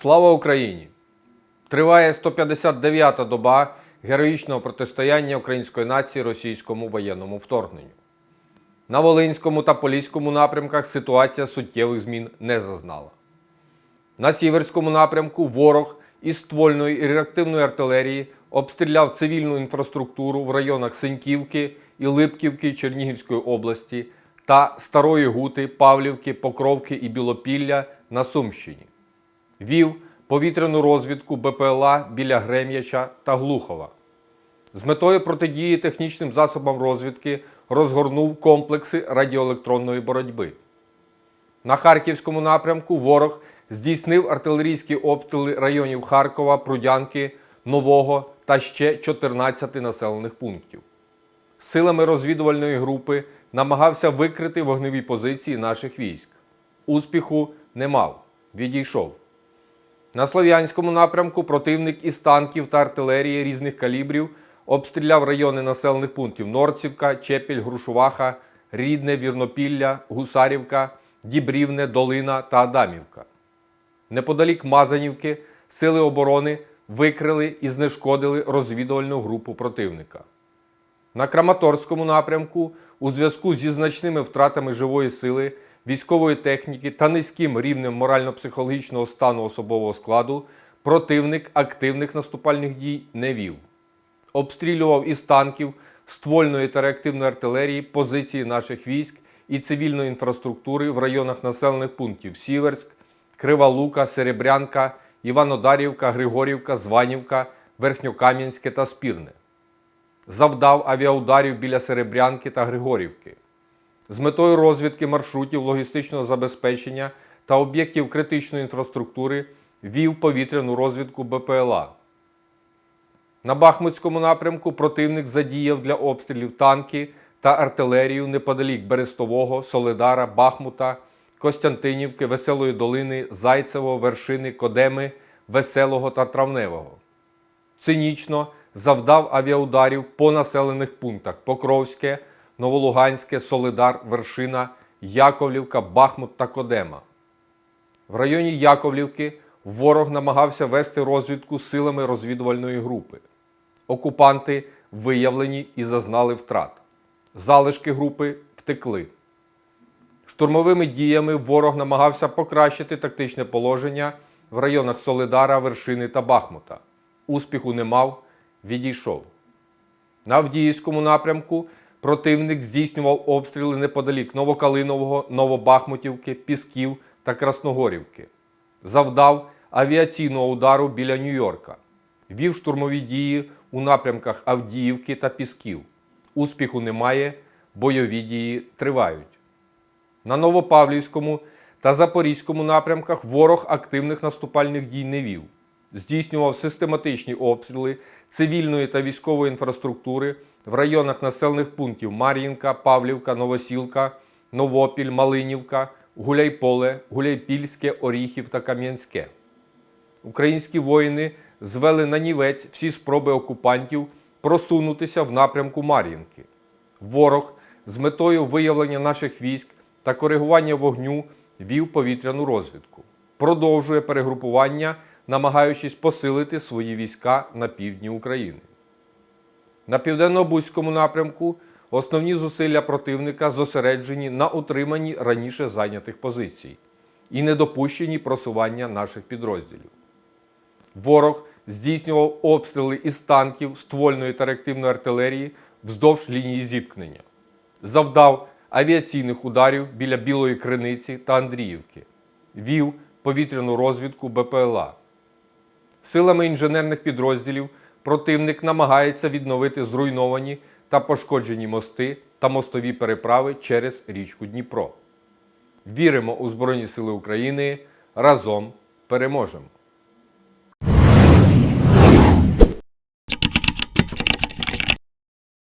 Слава Україні! Триває 159-та доба героїчного протистояння української нації російському воєнному вторгненню. На Волинському та Поліському напрямках ситуація суттєвих змін не зазнала. На Сіверському напрямку ворог із ствольної і реактивної артилерії обстріляв цивільну інфраструктуру в районах Синьківки і Липківки Чернігівської області та Старої Гути, Павлівки, Покровки і Білопілля на Сумщині. Вів повітряну розвідку БПЛА біля Грем'яча та Глухова. З метою протидії технічним засобам розвідки розгорнув комплекси радіоелектронної боротьби. На Харківському напрямку ворог здійснив артилерійські обстріли районів Харкова, Прудянки, Нового та ще 14 населених пунктів. Силами розвідувальної групи намагався викрити вогневі позиції наших військ. Успіху не мав, відійшов. На Слов'янському напрямку противник із танків та артилерії різних калібрів обстріляв райони населених пунктів Норцівка, Чепіль, Грушуваха, Рідне, Вірнопілля, Гусарівка, Дібрівне, Долина та Адамівка. Неподалік Мазанівки сили оборони викрили і знешкодили розвідувальну групу противника. На Краматорському напрямку у зв'язку зі значними втратами живої сили, військової техніки та низьким рівнем морально-психологічного стану особового складу противник активних наступальних дій не вів. Обстрілював із танків, ствольної та реактивної артилерії позиції наших військ і цивільної інфраструктури в районах населених пунктів Сіверськ, Крива Лука, Серебрянка, Іванодарівка, Григорівка, Званівка, Верхньокам'янське та Спірне завдав авіаударів біля Серебрянки та Григорівки. З метою розвідки маршрутів логістичного забезпечення та об'єктів критичної інфраструктури вів повітряну розвідку БПЛА. На Бахмутському напрямку противник задіяв для обстрілів танки та артилерію неподалік Берестового, Соледара, Бахмута, Костянтинівки, Веселої долини, Зайцевого, Вершини, Кодеми, Веселого та Травневого цинічно завдав авіаударів по населених пунктах Покровське, Новолуганське, Солидар, Вершина, Яковлівка, Бахмут та Кодема. В районі Яковлівки ворог намагався вести розвідку силами розвідувальної групи. Окупанти виявлені і зазнали втрат. Залишки групи втекли. Штурмовими діями ворог намагався покращити тактичне положення в районах Солидара, Вершини та Бахмута. Успіху не мав, відійшов. На Авдіївському напрямку противник здійснював обстріли неподалік Новокалинового, Новобахмутівки, Пісків та Красногорівки. Завдав авіаційного удару біля Нью-Йорка. Вів штурмові дії у напрямках Авдіївки та Пісків. Успіху немає, бойові дії тривають. На Новопавлівському та Запорізькому напрямках ворог активних наступальних дій не вів. Здійснював систематичні обстріли цивільної та військової інфраструктури в районах населених пунктів Мар'їнка, Павлівка, Новосілка, Новопіль, Малинівка, Гуляйполе, Гуляйпільське, Оріхів та Кам'янське. Українські воїни звели на нівець всі спроби окупантів просунутися в напрямку Мар'їнки. Ворог з метою виявлення наших військ та коригування вогню вів повітряну розвідку. Продовжує перегрупування, намагаючись посилити свої війська на півдні України. На південно-бузькому напрямку основні зусилля противника зосереджені на утриманні раніше зайнятих позицій і недопущенні просування наших підрозділів. Ворог здійснював обстріли із танків, ствольної та реактивної артилерії вздовж лінії зіткнення, завдав авіаційних ударів біля Білої Криниці та Андріївки, вів повітряну розвідку БПЛА. Силами інженерних підрозділів противник намагається відновити зруйновані та пошкоджені мости та мостові переправи через річку Дніпро. Віримо у Збройні Сили України. Разом переможемо!